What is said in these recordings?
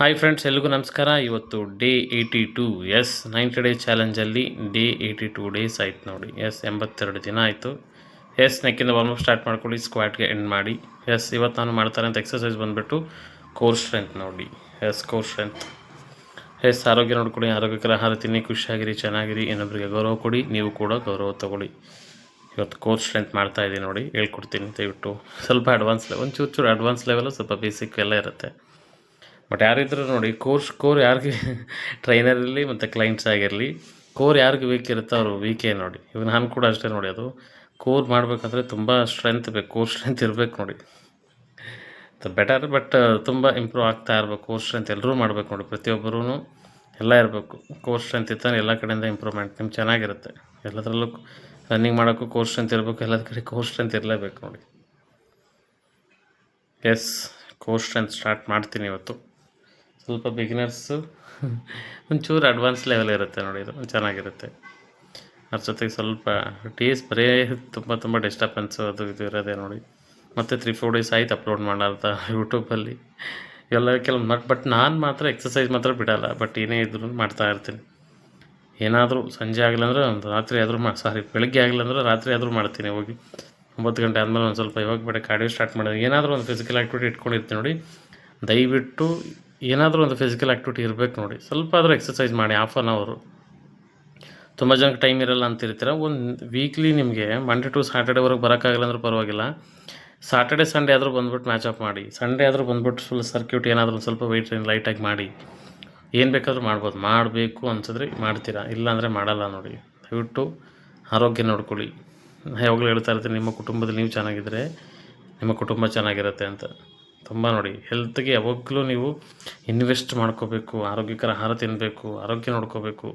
Hi friends ಎಲ್ರಿಗೂ ನಮಸ್ಕಾರ. ಇವತ್ತು day eighty two yes ninety day ಚಾಲೆಂಜಲ್ಲಿ day eighty two days ಆಯ್ತು ನೋಡಿ. ಎಸ್ ಎಂಬತ್ತೆರಡು ದಿನ ಆಯಿತು. ಎಸ್ ನೆಕ್ಕಿಂದ ವಾರ್ಮಪ್ ಸ್ಟಾರ್ಟ್ ಮಾಡ್ಕೊಳ್ಳಿ ಸ್ಕ್ವಾಟ್ಗೆ ಎಂಡ್ ಮಾಡಿ. ಎಸ್ ಇವತ್ತು ನಾನು ಮಾಡ್ತಾರೆ ಅಂತ ಎಕ್ಸಸೈಸ್ ಬಂದುಬಿಟ್ಟು ಕೋರ್ ಸ್ಟ್ರೆಂತ್ ನೋಡಿ. ಎಸ್ ಕೋರ್ ಸ್ಟ್ರೆಂತ್ ಎಸ್ ಆರೋಗ್ಯ ನೋಡ್ಕೊಳ್ಳಿ, ಆರೋಗ್ಯಕರ ಆಹಾರ ತಿನ್ನಿ, ಖುಷಿಯಾಗಿರಿ, ಚೆನ್ನಾಗಿರಿ ಇನ್ನೊಬ್ಬರಿಗೆ ಗೌರವ ಕೊಡಿ, ನೀವು ಕೂಡ ಗೌರವ ತಗೊಳ್ಳಿ. ಇವತ್ತು ಕೋರ್ ಸ್ಟ್ರೆಂತ್ ಮಾಡ್ತಾ ಇದ್ದೀನಿ ನೋಡಿ, ಹೇಳ್ಕೊಡ್ತೀನಿ, ದಯವಿಟ್ಟು. ಸ್ವಲ್ಪ ಅಡ್ವಾನ್ಸ್ ಲೆವೆಲ್ ಒಂಚೂರು ಚೂರು ಚೂರು ಅಡ್ವಾನ್ಸ್ ಲೆವೆಲು ಸ್ವಲ್ಪ ಬೇಸಿಕ್ ಎಲ್ಲ ಇರುತ್ತೆ. ಬಟ್ ಯಾರಿದ್ರು ನೋಡಿ ಕೋರ್ಸ್ ಕೋರ್ ಯಾರಿಗೆ ಟ್ರೈನರ್ ಇರಲಿ ಮತ್ತು ಕ್ಲೈಂಟ್ಸ್ ಆಗಿರಲಿ ಕೋರ್ ಯಾರಿಗೆ ವೀಕ್ ಇರುತ್ತೋ ಅವರು ವೀಕೇ ನೋಡಿ. ಇವಾಗ ನಾನು ಕೂಡ ಅಷ್ಟೇ ನೋಡಿ ಅದು. ಕೋರ್ ಮಾಡಬೇಕಂದ್ರೆ ತುಂಬ ಸ್ಟ್ರೆಂತ್ ಬೇಕು ಕೋರ್ ಸ್ಟ್ರೆಂತ್ ಇರಬೇಕು ನೋಡಿ. ಬೆಟರ್ ಬಟ್ ತುಂಬ ಇಂಪ್ರೂವ್ ಆಗ್ತಾ ಇರಬೇಕು ಕೋರ್ ಸ್ಟ್ರೆಂತ್ ಎಲ್ಲರೂ ಮಾಡಬೇಕು ನೋಡಿ. ಪ್ರತಿಯೊಬ್ಬರೂ ಎಲ್ಲ ಇರಬೇಕು. ಕೋರ್ ಸ್ಟ್ರೆಂತ್ ಇತ್ತಾನೆ ಎಲ್ಲ ಕಡೆಯಿಂದ ಇಂಪ್ರೂವ್ಮೆಂಟ್ ನಿಮ್ಗೆ ಚೆನ್ನಾಗಿರುತ್ತೆ. ಎಲ್ಲದರಲ್ಲೂ ರನ್ನಿಂಗ್ ಮಾಡೋಕ್ಕೂ ಕೋರ್ ಸ್ಟ್ರೆಂತ್ ಇರಬೇಕು, ಎಲ್ಲದ ಕಡೆ ಕೋರ್ ಸ್ಟ್ರೆಂತ್ ಇರಲೇಬೇಕು ನೋಡಿ. ಎಸ್ ಕೋರ್ ಸ್ಟ್ರೆಂತ್ ಸ್ಟಾರ್ಟ್ ಮಾಡ್ತೀನಿ ಇವತ್ತು. ಸ್ವಲ್ಪ ಬಿಗಿನರ್ಸು ಒಂಚೂರು ಅಡ್ವಾನ್ಸ್ ಲೆವೆಲ್ ಇರುತ್ತೆ ನೋಡಿ ಇದು. ಚೆನ್ನಾಗಿರುತ್ತೆ. ಅದ್ರ ಜೊತೆಗೆ ಸ್ವಲ್ಪ ಡೇಸ್ ಬರೀ ತುಂಬ ತುಂಬ ಡಿಸ್ಟರ್ಬೆನ್ಸು ಅದು ಇದು ಇರೋದೇ ನೋಡಿ. ಮತ್ತು ತ್ರೀ ಫೋರ್ ಡೇಸ್ ಆಯ್ತು ಅಪ್ಲೋಡ್ ಮಾಡಲ್ತ ಯೂಟ್ಯೂಬಲ್ಲಿ ಎಲ್ಲ ಕೆಲವು ಮಟ್ ಬಟ್ ನಾನು ಮಾತ್ರ ಎಕ್ಸಸೈಸ್ ಮಾತ್ರ ಬಿಡಲ್ಲ. ಬಟ್ ಏನೇ ಇದ್ರೂ ಮಾಡ್ತಾ ಇರ್ತೀನಿ. ಏನಾದರೂ ಸಂಜೆ ಆಗಲಿಲ್ಲ ಅಂದ್ರೆ ಒಂದು ರಾತ್ರಿ ಆದರೂ ಮಾ ಸಾರಿ ಬೆಳಗ್ಗೆ ಆಗಲಿಲ್ಲ ಅಂದ್ರೆ ರಾತ್ರಿ ಆದರೂ ಮಾಡ್ತೀನಿ ಹೋಗಿ. ಒಂಬತ್ತು ಗಂಟೆ ಆದಮೇಲೆ ಒಂದು ಸ್ವಲ್ಪ ಇವಾಗ ಬೇಡ ಕಾರ್ಡಿಯೋ ಸ್ಟಾರ್ಟ್ ಮಾಡೋದು ಏನಾದರೂ ಒಂದು ಫಿಸಿಕಲ್ ಆ್ಯಕ್ಟಿವಿಟಿ ಇಟ್ಕೊಂಡಿರ್ತೀನಿ ನೋಡಿ. ದಯವಿಟ್ಟು ಏನಾದರೂ ಒಂದು ಫಿಸಿಕಲ್ ಆ್ಯಕ್ಟಿವಿಟಿ ಇರಬೇಕು ನೋಡಿ. ಸ್ವಲ್ಪ ಆದರೂ ಎಕ್ಸಸೈಸ್ ಮಾಡಿ ಹಾಫ್ ಆನ್ ಅವರು ತುಂಬ ಜನಕ್ಕೆ ಟೈಮ್ ಇರಲ್ಲ ಅಂತಿರ್ತೀರ ಒಂದು ವೀಕ್ಲಿ ನಿಮಗೆ ಮಂಡೇ ಟು ಸ್ಯಾಟರ್ಡೇವರೆಗೆ ಬರೋಕ್ಕಾಗಲ್ಲ ಅಂದರೂ ಪರವಾಗಿಲ್ಲ. ಸಾಟರ್ಡೆ ಸಂಡೇ ಆದರೂ ಬಂದ್ಬಿಟ್ಟು ಮ್ಯಾಚ್ ಅಪ್ ಮಾಡಿ. ಸಂಡೇ ಆದರೂ ಬಂದ್ಬಿಟ್ಟು ಫುಲ್ ಸರ್ಕ್ಯೂಟ್ ಏನಾದರೂ ಸ್ವಲ್ಪ ವೆಯ್ಟ್ ಲೈಟಾಗಿ ಮಾಡಿ. ಏನು ಬೇಕಾದರೂ ಮಾಡ್ಬೋದು. ಮಾಡಬೇಕು ಅನ್ಸಿದ್ರೆ ಮಾಡ್ತೀರಾ? ಇಲ್ಲಾಂದರೆ ಮಾಡಲ್ಲ ನೋಡಿ. ದಯವಿಟ್ಟು ಆರೋಗ್ಯ ನೋಡ್ಕೊಳ್ಳಿ. ಯಾವಾಗಲೂ ಹೇಳ್ತಾ ಇರ್ತೀನಿ, ನಿಮ್ಮ ಕುಟುಂಬದಲ್ಲಿ ನೀವು ಚೆನ್ನಾಗಿದ್ದರೆ ನಿಮ್ಮ ಕುಟುಂಬ ಚೆನ್ನಾಗಿರುತ್ತೆ ಅಂತ. ತುಂಬ ನೋಡಿ. ಹೆಲ್ತ್ಗೆ ಯಾವಾಗಲೂ ನೀವು ಇನ್ವೆಸ್ಟ್ ಮಾಡ್ಕೋಬೇಕು, ಆರೋಗ್ಯಕರ ಆಹಾರ ತಿನ್ನಬೇಕು ಆರೋಗ್ಯ ನೋಡ್ಕೋಬೇಕು.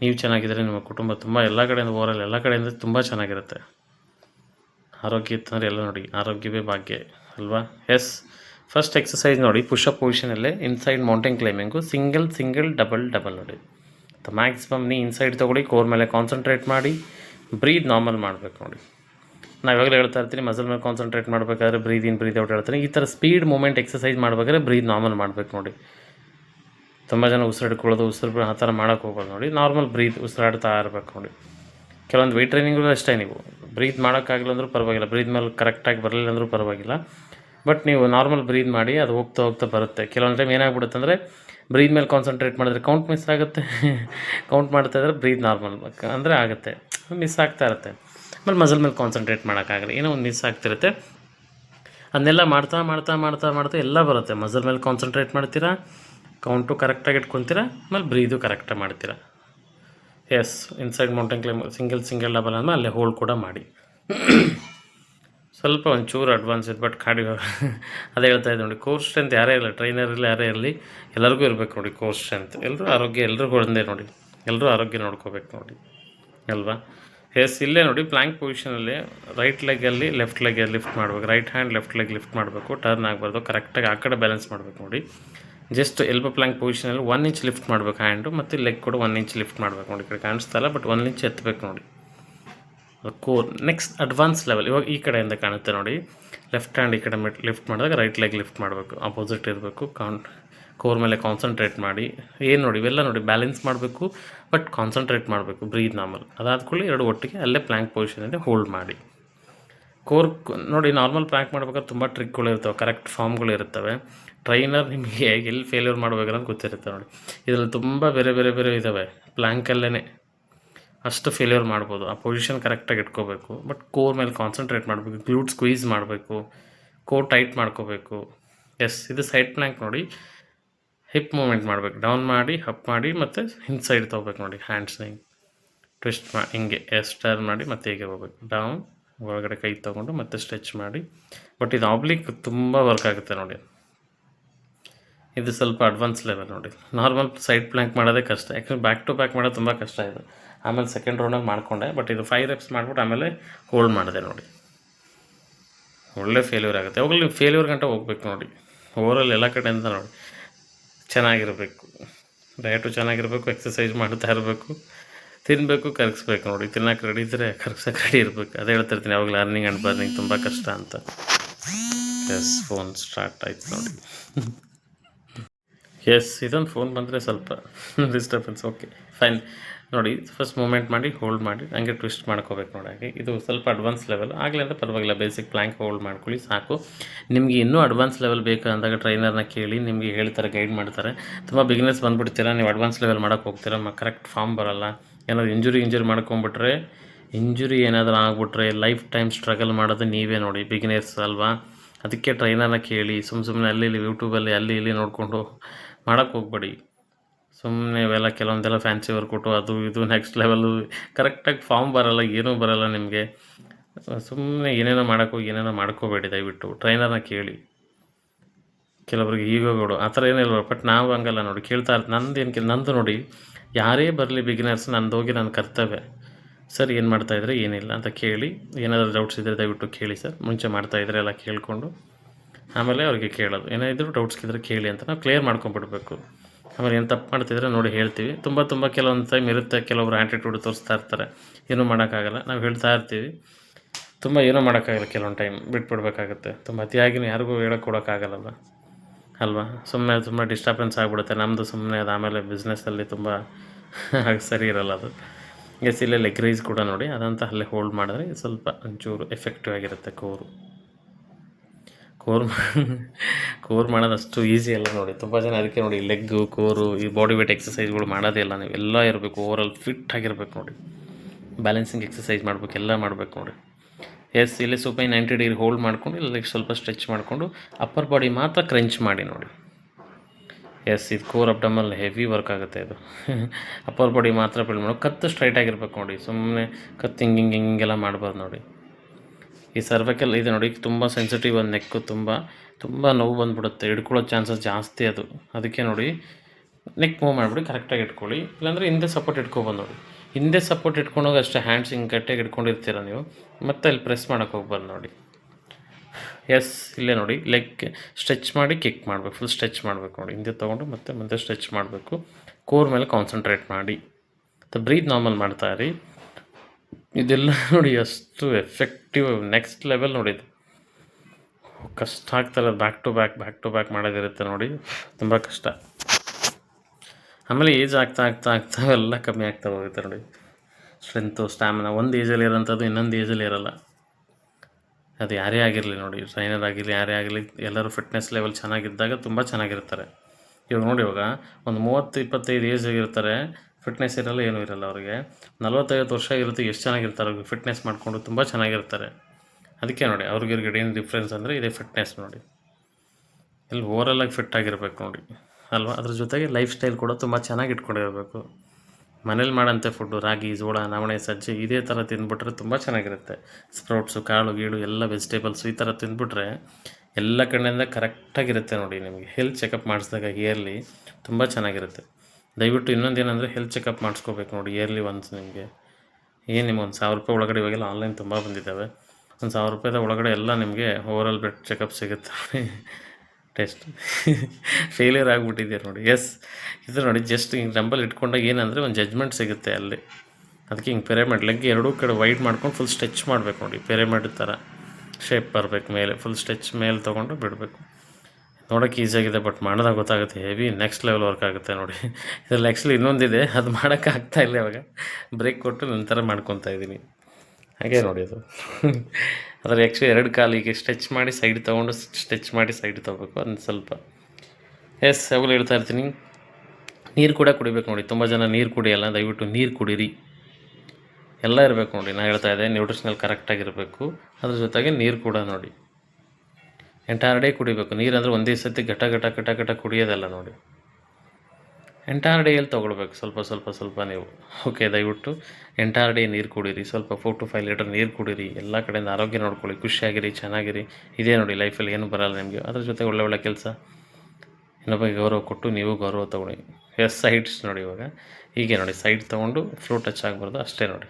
ನೀವು ಚೆನ್ನಾಗಿದ್ದರೆ ನಿಮ್ಮ ಕುಟುಂಬ ತುಂಬ ಎಲ್ಲ ಕಡೆಯಿಂದ ಓವರಾಲ್ ಎಲ್ಲ ಕಡೆಯಿಂದ ತುಂಬ ಚೆನ್ನಾಗಿರುತ್ತೆ. ಆರೋಗ್ಯ ಇತ್ತಂದರೆ ಎಲ್ಲ ನೋಡಿ. ಆರೋಗ್ಯವೇ ಭಾಗ್ಯ, ಅಲ್ವಾ? ಎಸ್ ಫಸ್ಟ್ ಎಕ್ಸಸೈಸ್ ನೋಡಿ pushup ಪೊಸಿಷನಲ್ಲೇ inside mountain climbing single single double double ನೋಡಿ. ಮ್ಯಾಕ್ಸಿಮಮ್ ನೀ ಇನ್ಸೈಡ್ ತೊಗೊಳ್ಳಿ ಕೋರ್ ಮೇಲೆ ಕಾನ್ಸಂಟ್ರೇಟ್ ಮಾಡಿ ಬ್ರೀದ್ ನಾರ್ಮಲ್ ಮಾಡಬೇಕು ನೋಡಿ. ನಾವು ಯಾವಾಗಲೂ ಹೇಳ್ತಾ ಇರ್ತೀನಿ ಮಸಲ್ ಮೇಲೆ ಕಾನ್ಸಂಟ್ರೇಟ್ ಮಾಡಬೇಕಾದ್ರೆ ಬ್ರೀದ್ ಇನ್ ಬ್ರೀದ್ ಔಟ್ ಹೇಳ್ತೀನಿ. ಈ ಥರ ಸ್ಪೀಡ್ ಮೂಮೆಂಟ್ ಎಕ್ಸಸೈಸ್ ಮಾಡಬೇಕಾದ್ರೆ ಬ್ರೀದ್ ನಾರ್ಮಲ್ ಮಾಡಬೇಕು ನೋಡಿ. ತುಂಬ ಜನ ಉಸಿರಾಡ್ಕೊಳ್ಳೋದು, ಉಸಿರು ಆ ಥರ ಮಾಡೋಕ್ಕೆ ಹೋಗೋದು ನೋಡಿ. ನಾರ್ಮಲ್ ಬ್ರೀತ್ ಉಸಿರಾಡ್ತಾ ಇರಬೇಕು ನೋಡಿ. ಕೆಲವೊಂದು ವೆಯ್ಟ್ ಟ್ರೈನಿಂಗ್ಗಳು ಅಷ್ಟೇ ನೀವು. ಬ್ರೀತ್ ಮಾಡೋಕ್ಕಾಗಿಲ್ಲ ಅಂದರೂ ಪರವಾಗಿಲ್ಲ. ಬ್ರೀತ್ ಮೇಲೆ ಕರೆಕ್ಟಾಗಿ ಬರಲಿಲ್ಲ ಅಂದರೂ ಪರವಾಗಿಲ್ಲ. ಬಟ್ ನೀವು ನಾರ್ಮಲ್ ಬ್ರೀದ್ ಮಾಡಿ ಅದು ಹೋಗ್ತಾ ಹೋಗ್ತಾ ಬರುತ್ತೆ. ಕೆಲವೊಂದು ಟೈಮ್ ಏನಾಗ್ಬಿಡುತ್ತೆ ಅಂದರೆ ಬ್ರೀತ್ ಮೇಲೆ ಕಾನ್ಸಂಟ್ರೇಟ್ ಮಾಡಿದ್ರೆ ಕೌಂಟ್ ಮಿಸ್ ಆಗುತ್ತೆ. ಕೌಂಟ್ ಮಾಡ್ತಾ ಇದ್ರೆ ಬ್ರೀದ್ ನಾರ್ಮಲ್ ಅಂದರೆ ಆಗುತ್ತೆ. ಮಿಸ್ ಆಗ್ತಾ ಇರುತ್ತೆ. ಆಮೇಲೆ ಮಸಲ್ ಮೇಲೆ ಕಾನ್ಸಂಟ್ರೇಟ್ ಮಾಡೋಕ್ಕಾಗಲ್ಲ. ಏನೋ ಒಂದು ಮಿಸ್ ಆಗ್ತಿರುತ್ತೆ. ಅದನ್ನೆಲ್ಲ ಮಾಡ್ತಾ ಮಾಡ್ತಾ ಮಾಡ್ತಾ ಮಾಡ್ತಾ ಎಲ್ಲ ಬರುತ್ತೆ. ಮಸಲ್ ಮೇಲೆ ಕಾನ್ಸಂಟ್ರೇಟ್ ಮಾಡ್ತೀರಾ? ಕೌಂಟು ಕರೆಕ್ಟಾಗಿ ಇಟ್ಕೊತೀರಾ ಆಮೇಲೆ ಬ್ರೀದು ಕರೆಕ್ಟಾಗಿ ಮಾಡ್ತೀರಾ? Yes inside mountain climb single single double ಅಂದ್ರೆ ಅಲ್ಲೇ ಹೋಲ್ಡ್ ಕೂಡ ಮಾಡಿ. ಸ್ವಲ್ಪ ಒಂಚೂರು ಅಡ್ವಾನ್ಸ್ ಇದೆ ಬಟ್ ಕಾಡಿ ಅದೇ ಹೇಳ್ತಾ ಇದ್ದೆ ನೋಡಿ ಕೋರ್ ಸ್ಟ್ರೆಂತ್ ಯಾರೇ ಇರಲಿ ಟ್ರೈನರ್ ಇರಲಿ, ಯಾರೇ ಇರಲಿ, ಎಲ್ಲರಿಗೂ ಇರಬೇಕು ನೋಡಿ ಕೋರ್ ಸ್ಟ್ರೆಂತ್ ಎಲ್ಲರೂ ಆರೋಗ್ಯ ಎಲ್ಲರೂ ಒಂದೇ ನೋಡಿ. ಎಲ್ಲರೂ ಆರೋಗ್ಯ ನೋಡ್ಕೋಬೇಕು ನೋಡಿ. ಅಲ್ವಾ? ಎಸ್ ಇಲ್ಲೇ ನೋಡಿ ಪ್ಲ್ಯಾಂಕ್ ಪೊಸಿಷನಲ್ಲಿ ರೈಟ್ ಲೆಗಲ್ಲಿ ಲೆಫ್ಟ್ ಲೆಗ್ ಲಿಫ್ಟ್ ಮಾಡಬೇಕು. Right hand left leg lift ಮಾಡಬೇಕು. ಟರ್ನ್ ಆಗಬಾರ್ದು. ಕರೆಕ್ಟಾಗಿ ಆ ಕಡೆ ಬ್ಯಾಲೆನ್ಸ್ ಮಾಡಬೇಕು ನೋಡಿ. ಜಸ್ಟ್ ಎಲ್ಬೋ ಪ್ಲ್ಯಾಂಕ್ ಪೊಸಿಷನಲ್ಲಿ ಒನ್ ಇಂಚ್ ಲಿಫ್ಟ್ ಮಾಡಬೇಕು ಹ್ಯಾಂಡು ಮತ್ತು ಲೆಗ್ ಕೂಡ ಒನ್ ಇಂಚ್ ಲಿಫ್ಟ್ ಮಾಡಬೇಕು ನೋಡಿ. ಕಡೆ ಕಾಣಿಸ್ತಾ ಬಟ್ ಒನ್ ಇಂಚ್ ಎತ್ತಬೇಕು ನೋಡಿ. ಕೋರ್ ನೆಕ್ಸ್ಟ್ ಅಡ್ವಾನ್ಸ್ ಲೆವೆಲ್ ಇವಾಗ ಈ ಕಡೆಯಿಂದ ಕಾಣುತ್ತೆ ನೋಡಿ. ಲೆಫ್ಟ್ ಹ್ಯಾಂಡ್ ಈ ಕಡೆ ಲಿಫ್ಟ್ ಮಾಡಿದಾಗ ರೈಟ್ ಲೆಗ್ ಲಿಫ್ಟ್ ಮಾಡಬೇಕು. ಅಪೋಸಿಟ್ ಇರಬೇಕು. ಕಾನ್ ಕೋರ್ ಮೇಲೆ ಕಾನ್ಸಂಟ್ರೇಟ್ ಮಾಡಿ, ಏನು ನೋಡಿ, ಇವೆಲ್ಲ ನೋಡಿ ಬ್ಯಾಲೆನ್ಸ್ ಮಾಡಬೇಕು ಬಟ್ ಕಾನ್ಸಂಟ್ರೇಟ್ ಮಾಡಬೇಕು ಬ್ರೀದ್ ನಾರ್ಮಲ್ ಅದಾದ್ಕೊಳ್ಳಿ ಎರಡು ಒಟ್ಟಿಗೆ ಅಲ್ಲೇ ಪ್ಲ್ಯಾಂಕ್ ಪೊಸಿಷನಲ್ಲಿ ಹೋಲ್ಡ್ ಮಾಡಿ. ಕೋರ್ ನೋಡಿ ನಾರ್ಮಲ್ ಪ್ಲ್ಯಾಂಕ್ ಮಾಡ್ಬೇಕಾದ್ರೆ ತುಂಬ ಟ್ರಿಕ್ಗಳು ಇರ್ತವೆ ಕರೆಕ್ಟ್ ಫಾರ್ಮ್ಗಳು ಇರ್ತವೆ. ಟ್ರೈನರ್ ನಿಮಗೆ ಎಲ್ಲಿ ಫೇಲ್ಯೂರ್ ಮಾಡಬೇಕಾದ್ರೆ ಗೊತ್ತಿರುತ್ತೆ ನೋಡಿ. ಇದರಲ್ಲಿ ತುಂಬ ಬೇರೆ ಬೇರೆ ಬೇರೆ ಇದ್ದಾವೆ ಪ್ಲ್ಯಾಂಕಲ್ಲೇ ಅಷ್ಟು ಫೇಲ್ಯೂರ್ ಮಾಡ್ಬೋದು. ಆ ಪೊಸಿಷನ್ ಕರೆಕ್ಟಾಗಿ ಇಟ್ಕೋಬೇಕು ಬಟ್ ಕೋರ್ ಮೇಲೆ ಕಾನ್ಸಂಟ್ರೇಟ್ ಮಾಡಬೇಕು ಗ್ಲೂಟ್ ಸ್ಕ್ವೀಸ್ ಮಾಡಬೇಕು ಕೋರ್ ಟೈಟ್ ಮಾಡ್ಕೋಬೇಕು. ಎಸ್ ಇದು ಸೈಡ್ ಪ್ಲ್ಯಾಂಕ್ ನೋಡಿ. ಹಿಪ್ ಮೂಮೆಂಟ್ ಮಾಡಬೇಕು. ಡೌನ್ ಮಾಡಿ ಹಪ್ ಮಾಡಿ, ಮತ್ತು ಸೈಡ್ ತೊಗೋಬೇಕು ನೋಡಿ, ಹ್ಯಾಂಡ್ಸ್ ಹಿಂಗೆ. ಟ್ವಿಸ್ಟ್ ಮಾ, ಹಿಂಗೆ, ಎಸ್, ಟರ್ನ್ ಮಾಡಿ ಮತ್ತೆ ಹೀಗೆ ಹೋಗ್ಬೇಕು. ಡೌನ್, ಒಳಗಡೆ ಕೈ ತೊಗೊಂಡು ಮತ್ತೆ ಸ್ಟ್ರೆಚ್ ಮಾಡಿ. ಬಟ್ ಇದು ಆಬ್ಲಿಕ್ ತುಂಬ ವರ್ಕ್ ಆಗುತ್ತೆ ನೋಡಿ. ಇದು ಸ್ವಲ್ಪ ಅಡ್ವಾನ್ಸ್ ಲೆವೆಲ್ ನೋಡಿ. ನಾರ್ಮಲ್ ಸೈಡ್ ಪ್ಲ್ಯಾಂಕ್ ಮಾಡೋದೇ ಕಷ್ಟ. ಯಾಕಂದ್ರೆ ಬ್ಯಾಕ್ ಟು ಬ್ಯಾಕ್ ಮಾಡೋದು ತುಂಬ ಕಷ್ಟ ಇದೆ. ಆಮೇಲೆ ಸೆಕೆಂಡ್ ರೌಂಡಲ್ಲಿ ಮಾಡಿಕೊಂಡೆ ಬಟ್ ಇದು ಫೈವ್ ರೆಪ್ಸ್ ಮಾಡಿಬಿಟ್ಟು ಆಮೇಲೆ ಹೋಲ್ಡ್ ಮಾಡಿದೆ ನೋಡಿ. ಒಳ್ಳೆ ಫೇಲ್ಯೂರ್ ಆಗುತ್ತೆ. ಅವಾಗಲೂ ಫೇಲ್ಯೂರ್ ಗಂಟೆ ಹೋಗ್ಬೇಕು ನೋಡಿ. ಓವರಲ್ ಎಲ್ಲ ಕಡೆಯಿಂದ ನೋಡಿ. ಚೆನ್ನಾಗಿರಬೇಕು. ಡಯಟು ಚೆನ್ನಾಗಿರಬೇಕು ಎಕ್ಸಸೈಸ್ ಮಾಡ್ತಾ ಇರಬೇಕು. ತಿನ್ನಬೇಕು ಕರಗಿಸ್ಬೇಕು ನೋಡಿ. ತಿನ್ನೋಕೆ ರೆಡಿ ಇದ್ದರೆ ಕರಗ್ಸಕ್ಕೆ ರೆಡಿ ಇರಬೇಕು. ಅದೇ ಹೇಳ್ತಿರ್ತೀನಿ ಯಾವಾಗಲೂ ಅರ್ನಿಂಗ್ ಆ್ಯಂಡ್ ಬರ್ನಿಂಗ್ ತುಂಬ ಕಷ್ಟ ಅಂತ. ಎಸ್ ಫೋನ್ ಸ್ಟಾರ್ಟ್ ಆಯ್ತು ನೋಡಿ. ಎಸ್ ಇದೊಂದು ಫೋನ್ ಬಂದರೆ ಸ್ವಲ್ಪ ಡಿಸ್ಟರ್ಬೆನ್ಸ್ ಓಕೆ ಫೈನ್ ನೋಡಿ ಫಸ್ಟ್ ಮೂಮೆಂಟ್ ಮಾಡಿ ಹೋಲ್ಡ್ ಮಾಡಿ, ಹಂಗೆ ಟ್ವಿಸ್ಟ್ ಮಾಡ್ಕೋಬೇಕು ನೋಡಿ ಇದು ಸ್ವಲ್ಪ ಅಡ್ವಾನ್ಸ್ ಲೆವೆಲ್ ಆಗಲಿಂದ ಪರವಾಗಿಲ್ಲ ಬೇಸಿಕ್ ಪ್ಲ್ಯಾಂಕ್ ಹೋಲ್ಡ್ ಮಾಡ್ಕೊಳ್ಳಿ, ಸಾಕು. ನಿಮಗೆ ಇನ್ನೂ ಅಡ್ವಾನ್ಸ್ ಲೆವೆಲ್ ಬೇಕು ಅಂದಾಗ ಟ್ರೈನರ್ನ ಕೇಳಿ, ನಿಮಗೆ ಹೇಳ್ತಾರೆ ಗೈಡ್ ಮಾಡ್ತಾರೆ. ತುಂಬ ಬಿಗ್ನೆಸ್ ಬಂದುಬಿಡ್ತೀರಾ, ನೀವು ಅಡ್ವಾನ್ಸ್ ಲೆವೆಲ್ ಮಾಡೋಕ್ಕೆ ಹೋಗ್ತೀರಾ ಕರೆಕ್ಟ್ ಫಾರ್ಮ್ ಬರೋಲ್ಲ. ಏನಾದ್ರು ಇಂಜುರಿ ಇಂಜುರಿ ಮಾಡ್ಕೊಂಬಿಟ್ರೆ ಇಂಜುರಿ ಏನಾದರೂ ಆಗಿಬಿಟ್ರೆ ಲೈಫ್ ಟೈಮ್ ಸ್ಟ್ರಗಲ್ ಮಾಡೋದು ನೀವೇ ನೋಡಿ ಬಿಗಿನರ್ಸ್ ಅಲ್ವಾ? ಅದಕ್ಕೆ ಟ್ರೈನರ್ನ ಕೇಳಿ ಸುಮ್ಮ ಸುಮ್ಮನೆ ಅಲ್ಲಿ ಇಲ್ಲಿ ಯೂಟ್ಯೂಬಲ್ಲಿ ಅಲ್ಲಿ ಇಲ್ಲಿ ನೋಡಿಕೊಂಡು ಮಾಡೋಕ್ಕೆ ಹೋಗ್ಬೇಡಿ. ಸುಮ್ಮನೆ ಇವೆಲ್ಲ ಕೆಲವೊಂದೆಲ್ಲ ಫ್ಯಾನ್ಸಿ ವರ್ಕೌಟು ಅದು ಇದು ನೆಕ್ಸ್ಟ್ ಲೆವೆಲ್ಲು ಕರೆಕ್ಟಾಗಿ ಫಾರ್ಮ್ ಬರಲ್ಲ, ಏನೂ ಬರಲ್ಲ ನಿಮಗೆ. ಸುಮ್ಮನೆ ಏನೇನೋ ಮಾಡೋಕ್ಕೋಗಿ ಏನೇನೋ ಮಾಡ್ಕೋಬೇಡಿ ದಯವಿಟ್ಟು ಟ್ರೈನರ್ನ ಕೇಳಿ. ಕೆಲವರಿಗೆ ಕೊಡು, ಆ ಥರ ಏನಿಲ್ಲ ಬಟ್ ನಾವು ಹಂಗಲ್ಲ ನೋಡಿ, ಕೇಳ್ತಾ ಇರ್ತೀವಿ ನಂದು ಏನು ನಂದು ನೋಡಿ, ಯಾರೇ ಬರಲಿ ಬಿಗಿನರ್ಸ್ ನಂದು ಹೋಗಿ ನನ್ನ ಕರ್ತವ್ಯ. ಸರ್, ಏನು ಮಾಡ್ತಾಯಿದ್ರೆ ಏನಿಲ್ಲ ಅಂತ ಕೇಳಿ, ಏನಾದರೂ ಡೌಟ್ಸ್ ಇದ್ದರೆ ದಯವಿಟ್ಟು ಕೇಳಿ ಸರ್. ಮುಂಚೆ ಮಾಡ್ತಾಯಿದ್ರೆ ಎಲ್ಲ ಕೇಳಿಕೊಂಡು, ಆಮೇಲೆ ಅವ್ರಿಗೆ ಕೇಳೋದು. ಏನಾದರೂ ಇದ್ದರೂ ಡೌಟ್ಸ್ ಇದ್ದರೆ ಕೇಳಿ ಅಂತ ನಾವು ಕ್ಲಿಯರ್ ಮಾಡ್ಕೊಂಡ್ಬಿಡ್ಬೇಕು ಆಮೇಲೆ ಏನು ತಪ್ಪು ಮಾಡ್ತಿದ್ರೆ ನೋಡಿ ಹೇಳ್ತೀವಿ. ತುಂಬ ತುಂಬ ಕೆಲವೊಂದು ಟೈಮ್ ಇರುತ್ತೆ, ಕೆಲವೊಬ್ರು ಆ್ಯಟಿಟ್ಯೂಡ್ ತೋರಿಸ್ತಾ ಇರ್ತಾರೆ. ಏನೂ ಮಾಡೋಕ್ಕಾಗಲ್ಲ. ನಾವು ಹೇಳ್ತಾ ಇರ್ತೀವಿ. ತುಂಬ ಏನೂ ಮಾಡೋಕ್ಕಾಗಲ್ಲ ಕೆಲವೊಂದು ಟೈಮ್ ಬಿಟ್ಬಿಡ್ಬೇಕಾಗುತ್ತೆ. ತುಂಬ ಅತಿಯಾಗಿನೂ ಯಾರಿಗೂ ಹೇಳಕ್ಕೆ ಕೊಡೋಕ್ಕಾಗಲ್ಲಲ್ಲ ಅಲ್ವಾ? ಸುಮ್ಮನೆ ತುಂಬ ಡಿಸ್ಟರ್ಬೆನ್ಸ್ ಆಗಿಬಿಡುತ್ತೆ. ನಮ್ಮದು ಸುಮ್ಮನೆ ಅದು ಆಮೇಲೆ ಬಿಸ್ನೆಸ್ಸಲ್ಲಿ ತುಂಬ ಸರಿ ಇರಲ್ಲ ಅದು. ಎಸ್ ಇಲ್ಲೇ ಲೆಗ್ ರೈಸ್ ಕೂಡ ನೋಡಿ. ಅದಂತ ಅಲ್ಲೇ ಹೋಲ್ಡ್ ಮಾಡಿದ್ರೆ ಸ್ವಲ್ಪ ಒಂಚೂರು ಎಫೆಕ್ಟಿವ್ ಆಗಿರುತ್ತೆ ಕೋರು. ಕೋರ್ ಕೋರ್ ಮಾಡೋದು ಅಷ್ಟು ಈಸಿ ಅಲ್ಲ ನೋಡಿ. ತುಂಬ ಜನ ಅದಕ್ಕೆ ನೋಡಿ ಲೆಗ್ಗು ಕೋರು ಈ ಬಾಡಿ ವೇಟ್ ಎಕ್ಸಸೈಸ್ಗಳು ಮಾಡೋದೇ ಇಲ್ಲ ನೀವು. ಎಲ್ಲ ಇರಬೇಕು ಓವರಾಲ್ ಫಿಟ್ ಆಗಿರಬೇಕು ನೋಡಿ. ಬ್ಯಾಲೆನ್ಸಿಂಗ್ ಎಕ್ಸಸೈಸ್ ಮಾಡಬೇಕು, ಎಲ್ಲ ಮಾಡಬೇಕು ನೋಡಿ. ಎಸ್ ಇಲ್ಲಿ ಸ್ವಲ್ಪ ನೈಂಟಿ ಡಿಗ್ರಿ ಹೋಲ್ಡ್ ಮಾಡ್ಕೊಂಡು, ಇಲ್ಲಿ ಸ್ವಲ್ಪ ಸ್ಟ್ರೆಚ್ ಮಾಡಿಕೊಂಡು ಅಪ್ಪರ್ ಬಾಡಿ ಮಾತ್ರ ಕ್ರಂಚ್ ಮಾಡಿ ನೋಡಿ. ಎಸ್ ಇದು ಕೋರ್ ಅಪ್ಡಮಲ್ ಹೆವಿ ವರ್ಕ್ ಆಗುತ್ತೆ ಇದು. ಅಪ್ಪರ್ ಬಾಡಿ ಮಾತ್ರ ಬಿಲ್ಡ್ ಮಾಡೋದು ಕತ್ತು ಸ್ಟ್ರೈಟ್ ಆಗಿರ್ಬೇಕು ನೋಡಿ. ಸುಮ್ಮನೆ ಕತ್ತು ಹಿಂಗೆ ಹಿಂಗೆ ಹಿಂಗೆಲ್ಲ ಮಾಡ್ಬಾರ್ದು ನೋಡಿ. ಈ ಸರ್ವೈಕಲ್ ಇದೆ ನೋಡಿ ತುಂಬ ಸೆನ್ಸಿಟಿವ್ ಒಂದು ನೆಕ್ಕು ತುಂಬ ತುಂಬ ನೋವು ಬಂದುಬಿಡುತ್ತೆ. ಹಿಡ್ಕೊಳ್ಳೋ ಚಾನ್ಸಸ್ ಜಾಸ್ತಿ ಅದು. ಅದಕ್ಕೆ ನೋಡಿ ನೆಕ್ ಮೂವ್ ಮಾಡಿಬಿಡಿ ಕರೆಕ್ಟಾಗಿ ಇಟ್ಕೊಳ್ಳಿ. ಇಲ್ಲಾಂದರೆ ಹಿಂದೆ ಸಪೋರ್ಟ್ ಇಟ್ಕೊಬೋದು ನೋಡಿ. ಹಿಂದೆ ಸಪೋರ್ಟ್ ಇಟ್ಕೊಂಡೋಗಿ ಅಷ್ಟೇ ಹ್ಯಾಂಡ್ಸ್ ಹಿಂಗೆ ಗಟ್ಟಿಯಾಗಿ ಇಟ್ಕೊಂಡಿರ್ತೀರ ನೀವು, ಮತ್ತೆ ಅಲ್ಲಿ ಪ್ರೆಸ್ ಮಾಡೋಕ್ಕೆ ಹೋಗ್ಬಾರ್ದು ನೋಡಿ. ಎಸ್ ಇಲ್ಲೇ ನೋಡಿ ಲೆಗ್ ಸ್ಟ್ರೆಚ್ ಮಾಡಿ ಕಿಕ್ ಮಾಡಬೇಕು ಫುಲ್ ಸ್ಟ್ರೆಚ್ ಮಾಡಬೇಕು ನೋಡಿ. ಹಿಂದೆ ತೊಗೊಂಡು ಮತ್ತೆ ಮುಂದೆ ಸ್ಟ್ರೆಚ್ ಮಾಡಬೇಕು. ಕೋರ್ ಮೇಲೆ ಕಾನ್ಸಂಟ್ರೇಟ್ ಮಾಡಿ. ಮತ್ತು ಬ್ರೀತ್ ನಾರ್ಮಲ್ ಮಾಡ್ತಾ ಇರಿ. ಇದೆಲ್ಲ ನೋಡಿ ಅಷ್ಟು ಎಫೆಕ್ಟಿವ್ ನೆಕ್ಸ್ಟ್ ಲೆವೆಲ್ ನೋಡಿದ್ದು ಕಷ್ಟ ಆಗ್ತಲ್ಲ back to back back to back ಮಾಡೋದಿರುತ್ತೆ ನೋಡಿ. ತುಂಬ ಕಷ್ಟ. ಆಮೇಲೆ ಏಜ್ ಆಗ್ತಾ ಆಗ್ತಾ ಆಗ್ತಾ ಎಲ್ಲ ಕಮ್ಮಿ ಆಗ್ತಾ ಹೋಗುತ್ತೆ ನೋಡಿ. ಸ್ಟ್ರೆಂತು ಸ್ಟ್ಯಾಮಿನ ಒಂದು ಏಜಲ್ಲಿ ಇರೋಂಥದ್ದು ಇನ್ನೊಂದು ಏಜಲ್ಲಿ ಇರೋಲ್ಲ. ಅದು ಯಾರೇ ಆಗಿರಲಿ ನೋಡಿ ಟ್ರೈನರ್ ಆಗಿರಲಿ, ಯಾರೇ ಆಗಲಿ ಎಲ್ಲರೂ ಫಿಟ್ನೆಸ್ ಲೆವೆಲ್ ಚೆನ್ನಾಗಿದ್ದಾಗ ತುಂಬ ಚೆನ್ನಾಗಿರ್ತಾರೆ. ಇವಾಗ ನೋಡಿ ಇವಾಗ ಒಂದು ಮೂವತ್ತು, ಇಪ್ಪತ್ತೈದು ಏಜ್ ಆಗಿರ್ತಾರೆ. ಫಿಟ್ನೆಸ್ ಇರಲ್ಲ, ಏನೂ ಇರಲ್ಲ ಅವರಿಗೆ. ನಲ್ವತ್ತೈವತ್ತು ವರ್ಷ ಇರುತ್ತೆ ಎಷ್ಟು ಚೆನ್ನಾಗಿರ್ತಾರೆ, ಅವ್ರಿಗೆ ಫಿಟ್ನೆಸ್ ಮಾಡಿಕೊಂಡು ತುಂಬ ಚೆನ್ನಾಗಿರ್ತಾರೆ. ಅದಕ್ಕೆ ನೋಡಿ, ಅವ್ರಿಗೆ ಇವ್ರಿಗೆ ಏನು ಡಿಫ್ರೆನ್ಸ್ ಅಂದರೆ ಇದೇ ಫಿಟ್ನೆಸ್ ನೋಡಿ. ಇಲ್ಲಿ ಓವರಲ್ಲಾಗಿ ಫಿಟ್ ಆಗಿರಬೇಕು ನೋಡಿ. ಅಲ್ವಾ? ಅದ್ರ ಜೊತೆಗೆ ಲೈಫ್ ಸ್ಟೈಲ್ ಕೂಡ ತುಂಬ ಚೆನ್ನಾಗಿ ಇಟ್ಕೊಂಡಿರಬೇಕು. ಮನೇಲಿ ಮಾಡೋಂಥ ಫುಡ್ಡು ರಾಗಿ, ಜೋಳ ನವಣೆ ಸಜ್ಜೆ, ಇದೇ ಥರ ತಿಂದ್ಬಿಟ್ರೆ ತುಂಬ ಚೆನ್ನಾಗಿರುತ್ತೆ. ಸ್ಪ್ರೌಟ್ಸು ಕಾಳು, ಗೀಳು, ಎಲ್ಲ ವೆಜಿಟೇಬಲ್ಸು ಈ ಥರ ತಿಂದ್ಬಿಟ್ರೆ ಎಲ್ಲ ಕಡೆಯಿಂದ ಕರೆಕ್ಟಾಗಿರುತ್ತೆ ನೋಡಿ ನಿಮಗೆ. ಹೆಲ್ತ್ ಚೆಕಪ್ ಮಾಡಿಸಿದಾಗ ಇಯರ್ಲಿ ತುಂಬ ಚೆನ್ನಾಗಿರುತ್ತೆ. ದಯವಿಟ್ಟು ಇನ್ನೊಂದು ಏನಂದರೆ ಹೆಲ್ತ್ ಚೆಕಪ್ ಮಾಡಿಸ್ಕೋಬೇಕು ನೋಡಿ ಇಯರ್ಲಿ ಒನ್ಸ್ ನಿಮಗೆ. ಏನು ನಿಮ್ಮ ಒಂದು ಸಾವಿರ ರೂಪಾಯಿ ಒಳಗಡೆ ಇವಾಗೆಲ್ಲ ಆನ್ಲೈನ್ ತುಂಬ ಬಂದಿದ್ದಾವೆ. ಒಂದು ಸಾವಿರ ರೂಪಾಯಿದ ಒಳಗಡೆ ಎಲ್ಲ ನಿಮಗೆ ಓವರಾಲ್ ಬ್ಲಡ್ ಚೆಕಪ್ ಸಿಗುತ್ತೆ. ಟೆಸ್ಟ್ ಫೇಲಿಯರ್ ಆಗಿಬಿಟ್ಟಿದೆ ನೋಡಿ. ಎಸ್ ಇದು ನೋಡಿ ಜಸ್ಟ್ ಹಿಂಗೆ ಡಂಬಲ್ ಇಟ್ಕೊಂಡಾಗ ಏನಂದರೆ ಒಂದು ಜಜ್ಮೆಂಟ್ ಸಿಗುತ್ತೆ ಅಲ್ಲಿ. ಅದಕ್ಕೆ ಹಿಂಗೆ ಪಿರಮಿಡ್ ಲೆಗ್ ಎರಡೂ ಕಡೆ ವೈಡ್ ಮಾಡ್ಕೊಂಡು ಫುಲ್ ಸ್ಟೆಚ್ ಮಾಡಬೇಕು ನೋಡಿ. ಪಿರಮಿಡ್ ಥರ ಶೇಪ್ ಬರಬೇಕು ಮೇಲೆ ಫುಲ್ ಸ್ಟೆಚ್ ಮೇಲೆ ತೊಗೊಂಡು ಬಿಡಬೇಕು. ನೋಡೋಕ್ಕೆ ಈಸಿಯಾಗಿದೆ ಬಟ್ ಮಾಡಿದಾಗ ಗೊತ್ತಾಗುತ್ತೆ ಹೆವಿ ನೆಕ್ಸ್ಟ್ ಲೆವೆಲ್ ವರ್ಕ್ ಆಗುತ್ತೆ ನೋಡಿ. ಇದರಲ್ಲಿ ಆ್ಯಕ್ಚುಲಿ ಇನ್ನೊಂದಿದೆ ಅದು ಮಾಡೋಕ್ಕೆ ಆಗ್ತಾ ಇಲ್ಲ ಇವಾಗ. ಬ್ರೇಕ್ ಕೊಟ್ಟು ನಂತರ ಮಾಡ್ಕೊತಾ ಇದ್ದೀನಿ. ಹಾಗೆ ನೋಡಿ ಅದು. ಅದರ ಆ್ಯಕ್ಚುಲಿ ಎರಡು ಕಾಲಿಗೆ ಸ್ಟ್ರೆಚ್ ಮಾಡಿ ಸೈಡ್ ತೊಗೊಂಡು ಸ್ಟ್ರೆಚ್ ಮಾಡಿ ಸೈಡ್ ತೊಗೋಬೇಕು ಒಂದು ಸ್ವಲ್ಪ. ಎಸ್ ಯಾವಾಗಲೂ ಹೇಳ್ತಾ ಇರ್ತೀನಿ. ನೀರು ಕೂಡ ಕುಡಿಬೇಕು ನೋಡಿ. ತುಂಬ ಜನ ನೀರು ಕುಡಿಯಲ್ಲ, ದಯವಿಟ್ಟು ನೀರು ಕುಡೀರಿ. ಎಲ್ಲ ಇರಬೇಕು ನೋಡಿ. ನಾನು ಹೇಳ್ತಾ ಇದ್ದೆ ನ್ಯೂಟ್ರಿಷನಲ್ ಕರೆಕ್ಟಾಗಿರಬೇಕು ಅದ್ರ ಜೊತೆಗೆ ನೀರು ಕೂಡ ನೋಡಿ. ಎಂಟೈರ್ ಡೇ ಕುಡಿಬೇಕು. ನೀರಂದರೆ ಒಂದೇ ಸತಿ ಘಟ ಘಟ ಘಟ ಘಟ ಕುಡಿಯೋದಲ್ಲ ನೋಡಿ. ಎಂಟೈರ್ ಡೇಯಲ್ಲಿ ತೊಗೊಳ್ಬೇಕು. ಸ್ವಲ್ಪ ಸ್ವಲ್ಪ ಸ್ವಲ್ಪ ನೀವು. ಓಕೆ ದಯವಿಟ್ಟು ಎಂಟೈರ್ ಡೇ ನೀರು ಕುಡೀರಿ. ಸ್ವಲ್ಪ ಫೋರ್ ಟು ಫೈವ್ ಲೀಟರ್ ನೀರು ಕುಡೀರಿ. ಎಲ್ಲ ಕಡೆಯಿಂದ ಆರೋಗ್ಯ ನೋಡ್ಕೊಳ್ಳಿ. ಖುಷಿಯಾಗಿರಿ, ಚೆನ್ನಾಗಿರಿ. ಇದೇ ನೋಡಿ ಲೈಫಲ್ಲಿ ಏನು ಬರಲ್ಲ ನಿಮಗೆ. ಅದ್ರ ಜೊತೆ ಒಳ್ಳೆ ಒಳ್ಳೆ ಕೆಲಸ. ಇನ್ನೊಬ್ಬರಿಗೆ ಗೌರವ ಕೊಟ್ಟು ನೀವು ಗೌರವ ತೊಗೊಳ್ಳಿ. ಎಸ್ ಸೈಡ್ಸ್ ನೋಡಿ ಇವಾಗ. ಹೀಗೆ ನೋಡಿ ಸೈಡ್ ತೊಗೊಂಡು ಫ್ಲೋ ಟಚ್ ಆಗಬಾರ್ದು. ಅಷ್ಟೇ ನೋಡಿ.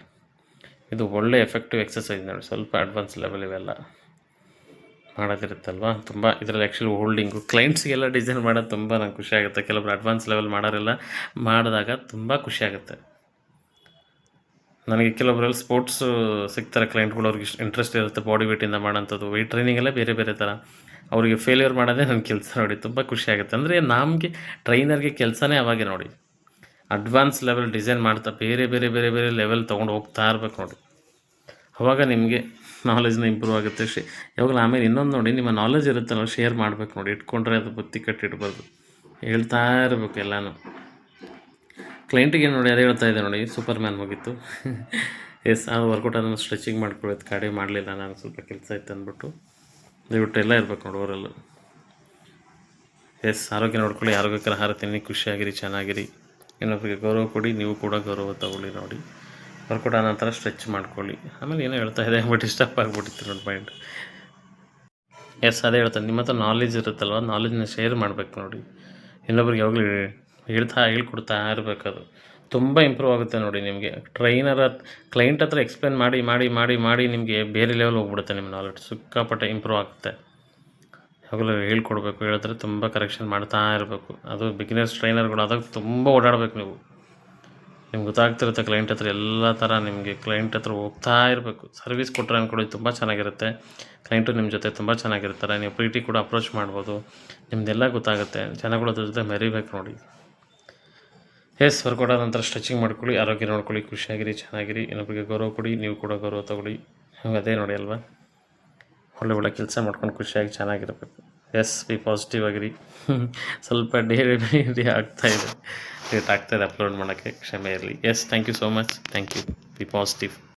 ಇದು ಒಳ್ಳೆ ಎಫೆಕ್ಟಿವ್ ಎಕ್ಸಸೈಸ್ ನೋಡಿ. ಸ್ವಲ್ಪ ಅಡ್ವಾನ್ಸ್ ಲೆವೆಲ್ ಇವೆಲ್ಲ. ಮಾಡೋದಿರುತ್ತಲ್ವ? ತುಂಬ ಇದರಲ್ಲಿ ಆ್ಯಕ್ಚುಲಿ ಹೋಲ್ಡಿಂಗು ಕ್ಲೈಂಟ್ಸ್ಗೆಲ್ಲ ಡಿಸೈನ್ ಮಾಡೋದು ತುಂಬ ನಂಗೆ ಖುಷಿ ಆಗುತ್ತೆ. ಕೆಲವೊಬ್ರು ಅಡ್ವಾನ್ಸ್ ಲೆವೆಲ್ ಮಾಡೋರೆಲ್ಲ ಮಾಡಿದಾಗ ತುಂಬ ಖುಷಿ ಆಗುತ್ತೆ. ನನಗೆ ಕೆಲವೊಬ್ಬರಲ್ಲಿ ಸ್ಪೋರ್ಟ್ಸು ಸಿಗ್ತಾರೆ ಕ್ಲೈಂಟ್ಗಳು ಅವ್ರಿಗೆ ಇಂಟ್ರೆಸ್ಟ್ ಇರುತ್ತೆ ಬಾಡಿ ವೇಟಿಂದ ಮಾಡೋಂಥದ್ದು. ವೆಯ್ಟ್ ಟ್ರೈನಿಂಗ್ ಎಲ್ಲ ಬೇರೆ ಬೇರೆ ಥರ. ಅವರಿಗೆ ಫೇಲ್ಯೂರ್ ಮಾಡೋದೇ ನನ್ನ ಕೆಲಸ ನೋಡಿ. ತುಂಬ ಖುಷಿ ಆಗುತ್ತೆ. ಅಂದರೆ ನಮಗೆ ಟ್ರೈನರ್ಗೆ ಕೆಲಸನೇ ಅವಾಗೆ ನೋಡಿ. ಅಡ್ವಾನ್ಸ್ ಲೆವೆಲ್ ಡಿಸೈನ್ ಮಾಡ್ತಾ ಬೇರೆ ಬೇರೆ ಬೇರೆ ಬೇರೆ ಲೆವೆಲ್ ತೊಗೊಂಡು ಹೋಗ್ತಾ ಇರ್ಬೇಕು ನೋಡಿ. ಅವಾಗ ನಿಮಗೆ ನಾಲೆಜ್ನ ಇಂಪ್ರೂವ್ ಆಗುತ್ತೆ. ಶೇ, ಯಾವಾಗಲೂ ಆಮೇಲೆ ಇನ್ನೊಂದು ನೋಡಿ, ನಿಮ್ಮ ನಾಲೆಜ್ ಇರುತ್ತಲ್ಲ ಶೇರ್ ಮಾಡ್ಬೇಕು ನೋಡಿ. ಇಟ್ಕೊಂಡ್ರೆ ಅದು ಬುತ್ತಿ ಕಟ್ಟಿಡ್ಬಾರ್ದು ಹೇಳ್ತಾ ಇರಬೇಕು ಎಲ್ಲನೂ. ಕ್ಲೈಂಟಿಗೆ ನೋಡಿ, ಅದೇ ಹೇಳ್ತಾ ಇದೆ ನೋಡಿ ಸೂಪರ್ ಮ್ಯಾನ್ ಮುಗೀತು. ಎಸ್ ಅದು ವರ್ಕೌಟ್ ಅದನ್ನು ಸ್ಟ್ರೆಚಿಂಗ್ ಮಾಡ್ಕೊಳ್ಬೇಕು ಗಾಡಿ ಮಾಡಲಿಲ್ಲ ನಾನು, ಸ್ವಲ್ಪ ಕೆಲಸ ಇತ್ತು ಅಂದ್ಬಿಟ್ಟು. ದಯವಿಟ್ಟು ಎಲ್ಲ ಇರ್ಬೇಕು ನೋಡಿ ಅವರಲ್ಲೂ ಎಸ್ ಆರೋಗ್ಯ ನೋಡ್ಕೊಳ್ಳಿ, ಆರೋಗ್ಯಕರ ಆಹಾರ ತಿನ್ನಿ, ಖುಷಿಯಾಗಿರಿ, ಚೆನ್ನಾಗಿರಿ. ಇನ್ನೊಬ್ಬರಿಗೆ ಗೌರವ ಕೊಡಿ, ನೀವು ಕೂಡ ಗೌರವ ತಗೊಳ್ಳಿ ನೋಡಿ. ವರ್ಕೌಟ್ ಆದ ನಂತರ ಸ್ಟ್ರೆಚ್ ಮಾಡ್ಕೊಳ್ಳಿ. ಆಮೇಲೆ ಏನೋ ಹೇಳ್ತಾ ಇದೆ ಬಟ್ ಡಿಸ್ಟರ್ಬ್ ಆಗಿಬಿಟ್ಟಿತ್ತು ನೋಡಿ ಮೈಂಡ್ ಎಸ್ ಅದೇ ಹೇಳ್ತಾನೆ, ನಿಮ್ಮ ಹತ್ರ ನಾಲೆಜ್ ಇರುತ್ತಲ್ವ? ನಾಲೆಜ್ನ ಶೇರ್ ಮಾಡಬೇಕು ನೋಡಿ. ಇನ್ನೊಬ್ರಿಗೆ ಯಾವಾಗಲೂ ಹೇಳ್ತಾ, ಹೇಳ್ಕೊಡ್ತಾ ಇರಬೇಕು ಅದು. ತುಂಬ ಇಂಪ್ರೂವ್ ಆಗುತ್ತೆ ನೋಡಿ ನಿಮಗೆ. ಟ್ರೈನರ್ ಕ್ಲೈಂಟ್ ಹತ್ರ ಎಕ್ಸ್ಪ್ಲೇನ್ ಮಾಡಿ ಮಾಡಿ ಮಾಡಿ ಮಾಡಿ ನಿಮಗೆ ಬೇರೆ ಲೆವೆಲ್ ಹೋಗ್ಬಿಡುತ್ತೆ ನಿಮ್ಮ ನಾಲೆಡ್ಜ್ ಸಿಕ್ಕಾಪಟ್ಟೆ ಇಂಪ್ರೂವ್ ಆಗುತ್ತೆ. ಯಾವಾಗಲೂ ಹೇಳ್ಕೊಡ್ಬೇಕು ಹೇಳಿದ್ರೆ ತುಂಬ ಕರೆಕ್ಷನ್ ಮಾಡ್ತಾ ಇರಬೇಕು. ಅದು ಬಿಗಿನರ್ಸ್ ಟ್ರೈನರ್ಗಳು ಆದಾಗ ತುಂಬ ಓಡಾಡಬೇಕು ನೀವು. ನಿಮ್ಗೆ ಗೊತ್ತಾಗ್ತಿರುತ್ತೆ ಕ್ಲೈಂಟ್ ಹತ್ರ ಎಲ್ಲ ಥರ ನಿಮಗೆ ಕ್ಲೈಂಟ್ ಹತ್ರ ಹೋಗ್ತಾ ಇರಬೇಕು. ಸರ್ವಿಸ್ ಕೊಟ್ಟರೆ ಅಂದ್ಕೊಳ್ಳಿ ತುಂಬ ಚೆನ್ನಾಗಿರುತ್ತೆ. ಕ್ಲೈಂಟು ನಿಮ್ಮ ಜೊತೆ ತುಂಬ ಚೆನ್ನಾಗಿರ್ತಾರೆ. ನೀವು ಪ್ರೀತಿ ಕೂಡ ಅಪ್ರೋಚ್ ಮಾಡ್ಬೋದು. ನಿಮ್ಮದೆಲ್ಲ ಗೊತ್ತಾಗುತ್ತೆ. ಜನಗಳ ಜೊತೆ ಮೆರಿಬೇಕು ನೋಡಿ. ಎಸ್ ವರ್ಕೌಟ್ ಆದ ನಂತರ ಸ್ಟ್ರೆಚಿಂಗ್ ಮಾಡ್ಕೊಳ್ಳಿ, ಆರೋಗ್ಯ ನೋಡ್ಕೊಳ್ಳಿ, ಖುಷಿಯಾಗಿರಿ, ಚೆನ್ನಾಗಿರಿ. ಇನ್ನೊಬ್ಬರಿಗೆ ಗೌರವ ಕೊಡಿ, ನೀವು ಕೂಡ ಗೌರವ ತಗೊಳ್ಳಿ. ಹಂಗೆ ಅದೇ ನೋಡಿ ಅಲ್ವಾ? ಒಳ್ಳೆ ಒಳ್ಳೆ ಕೆಲಸ ಮಾಡ್ಕೊಂಡು ಖುಷಿಯಾಗಿ ಚೆನ್ನಾಗಿರಬೇಕು. ಎಸ್ ಬಿ ಪಾಸಿಟಿವ್ ಆಗಿರಿ ಸ್ವಲ್ಪ ಡೇರಿ ಡೇ ಆಗ್ತಾ ಇದೆ. ಲೇಟ್ ಆಗ್ತಾ ಇದೆ ಅಪ್ಲೋಡ್ ಮಾಡೋಕ್ಕೆ ಕ್ಷಮೆ ಇರಲಿ. Yes thank you so much thank you be positive